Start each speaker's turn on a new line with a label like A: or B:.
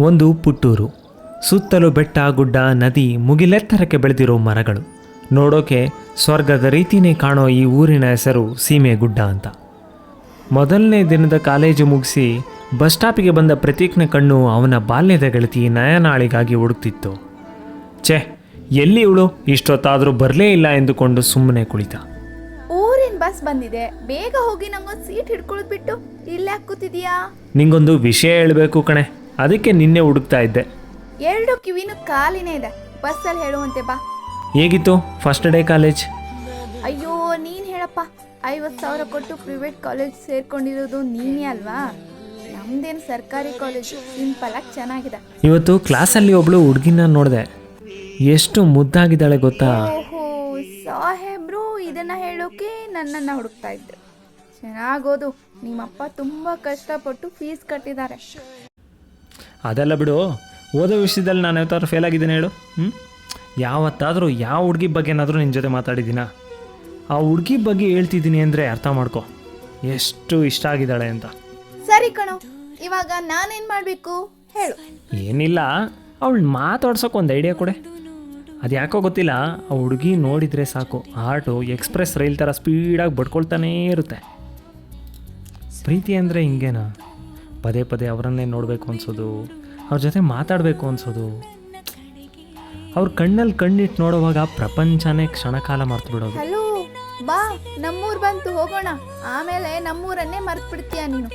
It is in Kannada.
A: ಒಂದು ಪುಟ್ಟೂರು ಸುತ್ತಲೂ ಬೆಟ್ಟ ಗುಡ್ಡ ನದಿ ಮುಗಿಲೆತ್ತರಕ್ಕೆ ಬೆಳೆದಿರೋ ಮರಗಳು. ನೋಡೋಕೆ ಸ್ವರ್ಗದ ರೀತಿನೇ ಕಾಣೋ ಈ ಊರಿನ ಹೆಸರು ಸೀಮೆ ಗುಡ್ಡ ಅಂತ. ಮೊದಲನೇ ದಿನದ ಕಾಲೇಜು ಮುಗಿಸಿ ಬಸ್ ಸ್ಟಾಪಿಗೆ ಬಂದ ಪ್ರತೀಕ್ನ ಕಣ್ಣು ಅವನ ಬಾಲ್ಯದ ಗೆಳತಿ ನಯನಾಳಿಗಾಗಿ ಹುಡುಕ್ತಿತ್ತು. ಛೆ ಎಲ್ಲಿ ಇವಳು? ಇಷ್ಟೊತ್ತಾದರೂ ಬರಲೇ ಇಲ್ಲ ಎಂದುಕೊಂಡು ಸುಮ್ಮನೆ ಕುಳಿತ.
B: ಊರಿನ ಬಸ್ ಬಂದಿದೆ. ಬೇಗ ಹೋಗಿ ನಂಗೊಂದು ಸೀಟ್ ಹಿಡ್ಕೊಳ್ಬಿಟ್ಟು ಇಲ್ಲೇ ಕೂತಿದೀಯಾ?
A: ನಿಂಗೊಂದು ವಿಷಯ ಹೇಳಬೇಕು ಕಣೆ. ಅದಕ್ಕೆ ನಿನ್ನೆ ಹುಡುಕ್ತಾ ಇದ್ದೆ.
B: ಎರಡು ಕಿವಿನೂ ಖಾಲಿನೇ ಇದೆ. ಬಸ್ಸಲ್ಲಿ ಹೇಳುವಂತೆ ಬಾ.
A: ಹೇಗಿತ್ತು? ಫಸ್ಟ್ ಡೇ ಕಾಲೇಜ್
B: ಅಯ್ಯೋ ನೀನ್ ಹೇಳಪ್ಪ. ಐವತ್ತು ಸಾವಿರ ಕೊಟ್ಟು ಪ್ರೈವೇಟ್ ಕಾಲೇಜ್ ಸೇರ್ಕೊಂಡಿರೋದು ನೀನೇ ಅಲ್ವಾ? ನಮ್ದೇನು ಸರ್ಕಾರಿ ಕಾಲೇಜು ಸಿಂಪಲ್ ಆಗಿ ಚೆನ್ನಾಗಿದೆ.
A: ಇವತ್ತು ಕ್ಲಾಸಲ್ಲಿ ಒಬ್ಳು ಹುಡುಗಿನ ನೋಡಿದೆ. ಎಷ್ಟು ಮುದ್ದಾಗಿದ್ದಾಳೆ ಗೊತ್ತಾ?
B: ಓಹೋ ಸಾಹೇಬ್ರು ಇದನ್ನ ಹೇಳೋಕೆ ನನ್ನನ್ನು ಹುಡುಕ್ತಾ ಇದ್ರು ಚೆನ್ನಾಗೋದು ನಿಮ್ಮಪ್ಪ ತುಂಬಾ ಕಷ್ಟಪಟ್ಟು ಫೀಸ್ ಕಟ್ಟಿದ್ದಾರೆ.
A: ಅದೆಲ್ಲ ಬಿಡು. ಓದೋ ವಿಷಯದಲ್ಲಿ ನಾನು ಯಾವತ್ತಾದ್ರು ಫೇಲ್ ಆಗಿದ್ದೀನಿ ಹೇಳು. ಹ್ಞೂ ಯಾವತ್ತಾದರೂ ಯಾವ ಹುಡುಗಿ ಬಗ್ಗೆ ಏನಾದರೂ ನಿನ್ನ ಜೊತೆ ಮಾತಾಡಿದ್ದೀನಾ? ಆ ಹುಡುಗಿ ಬಗ್ಗೆ ಹೇಳ್ತಿದ್ದೀನಿ ಅಂದರೆ ಅರ್ಥ ಮಾಡ್ಕೊ. ಎಷ್ಟು ಇಷ್ಟ ಆಗಿದ್ದಾಳೆ ಅಂತ.
B: ಸರಿ ಕಣೋ ಇವಾಗ ನಾನೇನ್ ಮಾಡಬೇಕು? ಹೇಳು.
A: ಏನಿಲ್ಲ ಅವಳು ಮಾತಾಡ್ಸೋಕೆ ಒಂದು ಐಡಿಯಾ ಕೊಡೆ. ಅದು ಯಾಕೋ ಗೊತ್ತಿಲ್ಲ ಆ ಹುಡುಗಿ ನೋಡಿದರೆ ಸಾಕು ಆಟೋ ಎಕ್ಸ್ಪ್ರೆಸ್ ರೈಲ್ ಥರ ಸ್ಪೀಡಾಗಿ ಬಡ್ಕೊಳ್ತಾನೇ ಇರುತ್ತೆ. ಪ್ರೀತಿ ಅಂದರೆ ಹಿಂಗೇನಾ? ಪದೇ ಪದೇ ಅವರನ್ನೇ ನೋಡಬೇಕು ಅನ್ಸೋದು, ಅವ್ರ ಜೊತೆ ಮಾತಾಡಬೇಕು ಅನ್ಸೋದು. ಅವ್ರ ಕಣ್ಣಲ್ಲಿ ಕಣ್ಣಿಟ್ಟು ನೋಡುವಾಗ ಪ್ರಪಂಚನೇ ಕ್ಷಣಕಾಲ ಮರ್ತು ಬಿಡೋದು
B: ಬಾ, ನಮ್ಮೂರು ಬಂತು, ಹೋಗೋಣ. ಆಮೇಲೆ ನಮ್ಮೂರನ್ನೇ ಮರ್ತ್ಬಿಡ್ತೀಯ ನೀನು.